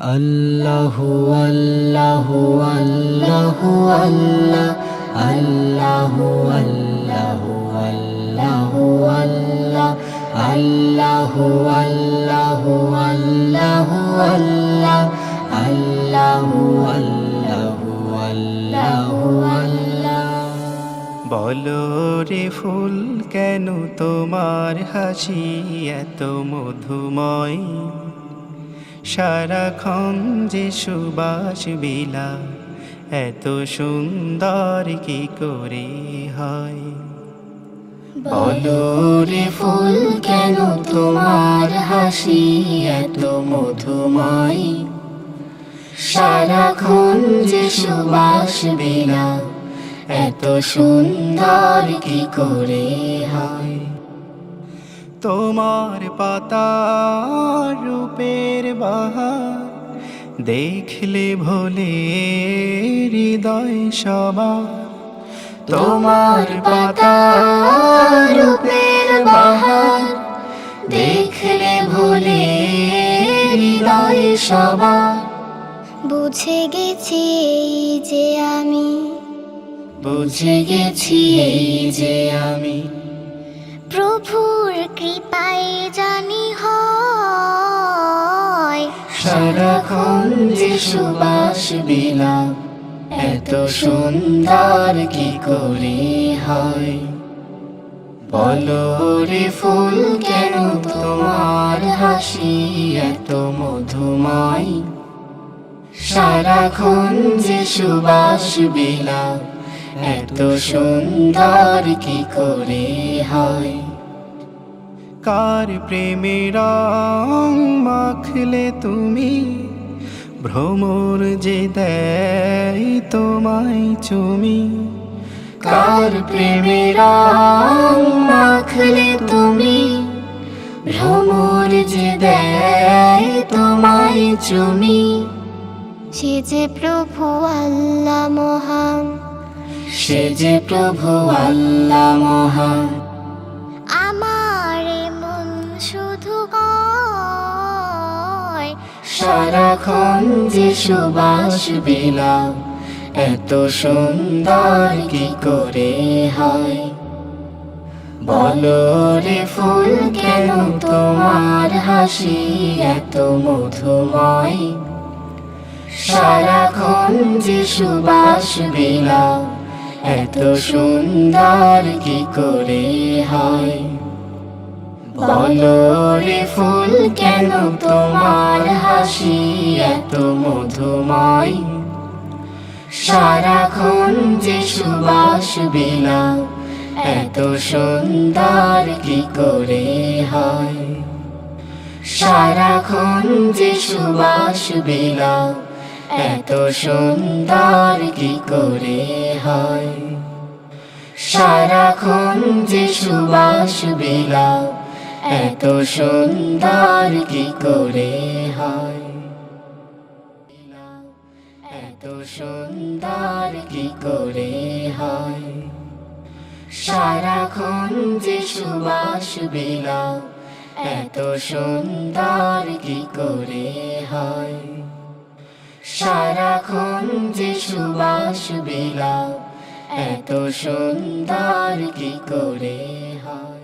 আল্লাহু আল্লাহু আল্লাহু আল্লাহ, আল্লাহু আল্লাহু আল্লাহু আল্লাহ, আল্লাহু আল্লাহু আল্লাহু আল্লাহ, আল্লাহু আল্লাহু আল্লাহু আল্লাহ। বলো রে ফুল, কেন তোমার হাসি এত মধুময়? সারাক্ষণ যে সুবাস বিলা এত সুন্দর কি করে হয়? ফুল, কেন তোমার হাসি এত মধুময়? সারাক্ষণ যে সুবাস বিনা এত সুন্দর কি করে হয়? তোমার পাতার রূপের বাহার দেখলে ভোলে হৃদয় সবার। তোমার পাতা রূপের বাহার দেখলে ভুলে হৃদয় সবার। বুঝে গেছি এই যে আমি। বুঝে গেছি এই যে আমি। প্রভুর কৃপায় জানি হয়। যে সুবাস বিলাম এত সুন্দর কি করে হয়? বলো রে ফুল, কেন তোমার হাসি এত মধুময়? সারাক্ষণ যে সুবাস বিলাম এত সুন্দর কি করে হয়? কার প্রেমের রং মাখলে তুমি? ভ্রমর যে দেয় তোমায় চুমি। কার প্রেমের রং মাখলে তুমি? ভ্রমর যে দেয় তোমায় চুমি। সে যে প্রভু আল্লাহ মহান সে যে প্রভু আল্লাহ মহান আমার মন শুধু সারাক্ষণ যে সুবাস বিলাম এত সুন্দর কি করে হয়? বলো রে ফুল কেন তোমার হাসি এত মধুময়? সারাক্ষণ যে সুবাস বিলাম এত সুন্দর কি করে হয়? বলো রে ফুল, কেন তোমার হাসি এত মধুময়? সারাক্ষণ যে সুবাস বিলাম এত সুন্দর কি করে হয়? সারাক্ষণ যে সুবাস বিলাম এত সুন্দর কি করে হয়? সারাক্ষণ যে সুবাস বিলাম এত সুন্দর কি করে হয়? এত সুন্দর কি করে হয়? সারাক্ষণ যে সুবাস বিলাম এত সুন্দর কি করে হয়? সারাক্ষণ যে সুবাস বিলাও এত সুন্দর কি করে হয়?